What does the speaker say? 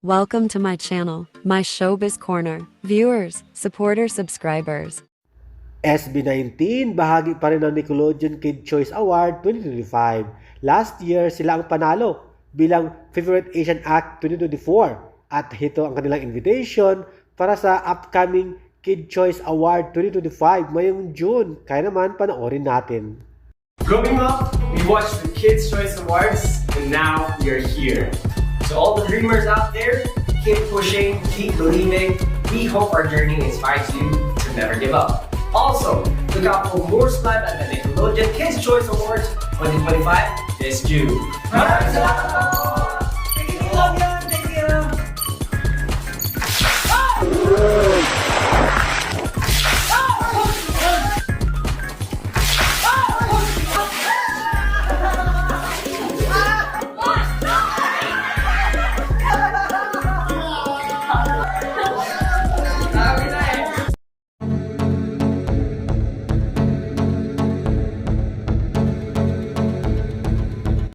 Welcome to my channel, my showbiz corner. Viewers, supporters, subscribers. SB19, bahagi pa rin ng Nickelodeon Kid Choice Award 2025. Last year, sila ang panalo bilang Favorite Asian Act 2024 at ito ang kanilang invitation para sa upcoming Kid Choice Award 2025 ngayong June. Kaya naman, panoorin natin. Growing up, we watched the Kids' Choice Awards, and now we are here. To all the dreamers out there, keep pushing, keep believing. We hope our journey inspires you to never give up. Also, look out for more live at the Nickelodeon Kids' Choice Awards 2025 this June.